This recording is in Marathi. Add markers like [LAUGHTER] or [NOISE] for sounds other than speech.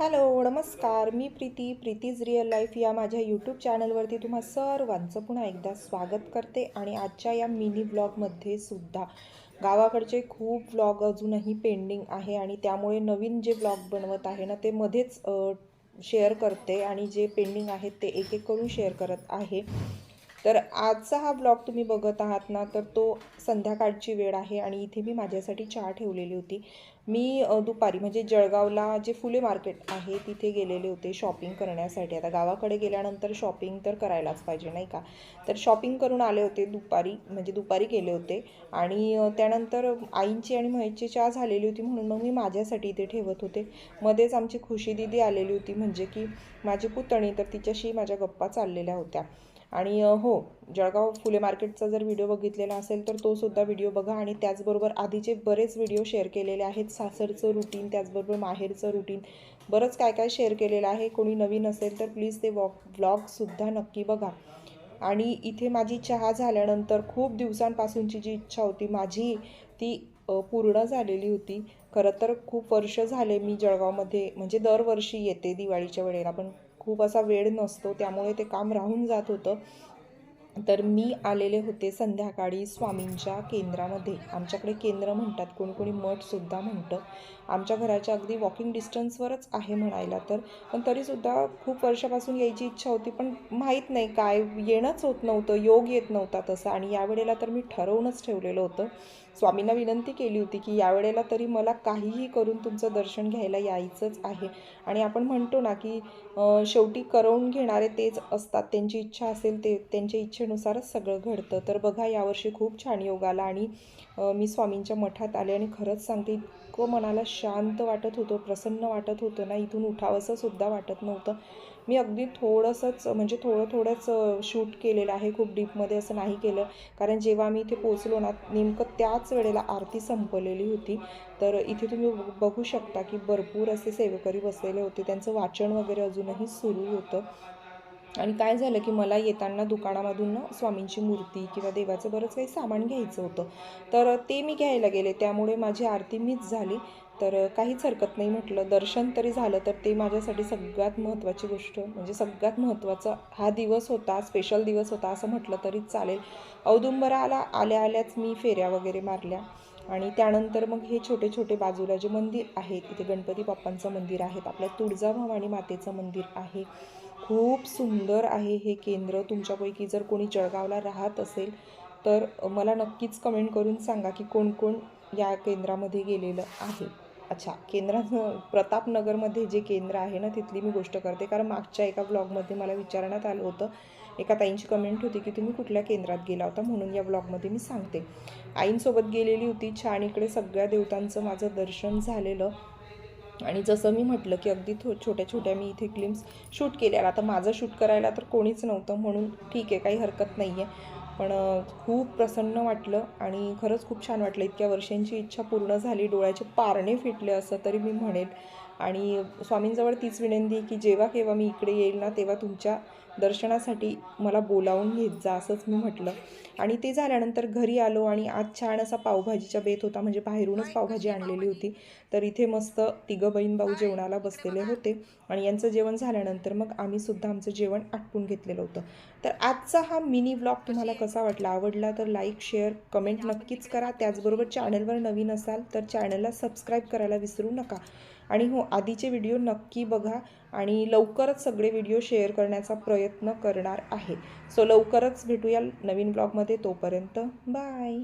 हॅलो नमस्कार. मी प्रीती प्रीतीज रिअल लाईफ या माझ्या यूट्यूब चॅनलवरती तुम्हा सर्वांचं पुन्हा एकदा स्वागत करते आणि आजच्या या मिनी ब्लॉगमध्ये सुद्धा गावाकडचे खूप ब्लॉग अजूनही पेंडिंग आहे आणि त्यामुळे नवीन जे ब्लॉग बनवत आहे ना ते मध्येच शेअर करते आणि जे पेंडिंग आहेत ते एक एक करून शेअर करत आहे. तर आजचा हा ब्लॉग तुम्ही बघत आहात ना तर तो संध्याकाळची वेळ आहे आणि इथे मी माझ्यासाठी चहा ठेवलेली होती. मी दुपारी म्हणजे जळगावला जे फुले मार्केट आहे तिथे गेलेले होते शॉपिंग करण्यासाठी. आता गावाकडे गेल्यानंतर शॉपिंग तर करायलाच पाहिजे नाही का? तर शॉपिंग करून आले होते दुपारी म्हणजे दुपारी गेले होते. आणि त्यानंतर आईंची आणि महेशची चहा झालेली होती म्हणून मग मी माझ्यासाठी इथे ठेवत होते. मध्येच आमची खुशी दिदी आलेली होती म्हणजे की माझी पुतणी तर तिच्याशी माझ्या गप्पा चाललेल्या होत्या. आणि हो जळगाव फुले मार्केटचा जर व्हिडिओ बघितलेला असेल तर तो सुद्धा व्हिडिओ बघा आणि त्याचबरोबर आधीचे बरेच व्हिडिओ शेअर केलेले आहेत. सासरचं रुटीन त्याचबरोबर माहेरचं रुटीन बरंच काय काय शेअर केलेलं आहे. कोणी नवीन असेल तर प्लीज ते वॉक ब्लॉगसुद्धा नक्की बघा. आणि इथे माझी चहा झाल्यानंतर खूप दिवसांपासूनची जी इच्छा होती माझी ती पूर्ण झालेली होती. खरं तर खूप वर्ष झाले मी जळगावमध्ये म्हणजे दरवर्षी येते दिवाळीच्या वेळेला पण खूप असा वेळ नसतो त्यामुळे ते काम राहून जात होतं. तर मी आलेले होते संध्याकाळी स्वामींच्या केंद्रामध्ये. आमच्याकडे केंद्र म्हणतात कोणी कोणी मठसुद्धा म्हणतं. आमच्या घराच्या अगदी वॉकिंग डिस्टन्सवरच आहे म्हणायला तर. पण तरीसुद्धा खूप वर्षापासून यायची इच्छा होती पण माहीत नाही काय येणंच होत नव्हतं योग येत नव्हता तसं. आणि यावेळेला तर मी ठरवूनच ठेवलेलं होतं. स्वामींना विनंती केली होती की यावेळेला तरी मला काहीही करून तुमचं दर्शन घ्यायला यायचंच आहे. आणि आपण म्हणतो ना की शेवटी करवून घेणारे तेच असतात. त्यांची इच्छा असेल ते त्यांच्या इच्छेनुसारच सगळं घडतं. तर बघा यावर्षी खूप छान योग आला आणि मी स्वामींच्या मठात आले आणि खरंच सांगते इतकं मनाला शांत वाटत होतं प्रसन्न वाटत होतं ना इथून उठावंसं सुद्धा वाटत नव्हतं. मी अगदी थोडंसंच म्हणजे थोडं थोडंच शूट केलेलं आहे खूप डीपमध्ये असं नाही केलं. कारण जेव्हा मी इथे पोचलो ना नेमकं त्याच वेळेला आरती संपलेली होती. तर इथे तुम्ही बघू शकता की भरपूर असे सेवेकरी बसलेले होते. त्यांचं वाचन वगैरे अजूनही सुरू होतं. आणि काय झालं की मला येताना दुकानामधून ना स्वामींची मूर्ती किंवा देवाचं बरंच काही सामान घ्यायचं होतं. तर ते मी घ्यायला गेले. त्यामुळे माझी आरती मीच झाली. तर काहीच हरकत नाही म्हटलं. दर्शन तरी झालं तर ते माझ्यासाठी सगळ्यात महत्त्वाची गोष्ट म्हणजे सगळ्यात महत्त्वाचा हा दिवस होता स्पेशल दिवस होता असं म्हटलं तरी चालेल. औदुंबराला आल्या आल्याच मी फेऱ्या वगैरे मारल्या. आणि त्यानंतर मग हे छोटे छोटे बाजूला जे मंदिर आहेत इथे गणपती बाप्पांचं मंदिर आहेत आपल्या तुळजाभवानी मातेचं मंदिर आहे. खूप सुंदर आहे हे केंद्र. तुमच्यापैकी जर कोणी जळगावला राहत असेल तर मला नक्कीच कमेंट करून सांगा की कोण कोण या केंद्रामध्ये गेलेलं आहे. अच्छा केंद्र [LAUGHS] प्रतापनगरमध्ये जे केंद्र आहे ना तिथली मी गोष्ट करते. कारण मागच्या एका ब्लॉगमध्ये मला विचारण्यात आलं होतं. एका ताईंची कमेंट होती की तुम्ही कुठल्या केंद्रात गेला होता? म्हणून या ब्लॉगमध्ये मी सांगते. आईंसोबत गेलेली होती. छान इकडे सगळ्या देवतांचं माझं दर्शन झालेलं. आणि जसं मी म्हटलं की अगदी थो छोट्या छोट्या मी इथे क्लिम्स शूट केल्या आता माझं शूट करायला तर कोणीच नव्हतं म्हणून ठीक आहे काही हरकत नाही आहे पण खूप प्रसन्न वाटलं आणि खरंच खूप छान वाटलं. इतक्या वर्षांची इच्छा पूर्ण झाली. डोळ्याचे पारणे फिटले असं तरी मी म्हणेन. आणि स्वामींजवळ तीच विनंती की जेव्हा केव्हा मी इकडे येईल ना तेव्हा तुमच्या दर्शनासाठी मला बोलावून घेत जा असंच मी म्हटलं. आणि ते झाल्यानंतर घरी आलो आणि आज छान असा पावभाजीचा बेत होता. म्हणजे बाहेरूनच पावभाजी आणलेली होती. तर इथे मस्त तिघं बहीण भाऊ जेवणाला बसलेले होते आणि यांचं जेवण झाल्यानंतर मग आम्हीसुद्धा आमचं जेवण आटपून घेतलेलं होतं. तर आजचा हा मिनी ब्लॉग तुम्हाला कसा वाटला? आवडला तर लाईक शेअर कमेंट नक्कीच करा. त्याचबरोबर चॅनलवर नवीन असाल तर चॅनलला सबस्क्राईब करायला विसरू नका. आणि हो आधीचे व्हिडिओ नक्की बघा आणि लवकरच सगळे व्हिडिओ शेअर करण्याचा प्रयत्न करणार आहे. सो लवकरच भेटूया नवीन ब्लॉगमध्ये तोपर्यंत बाय.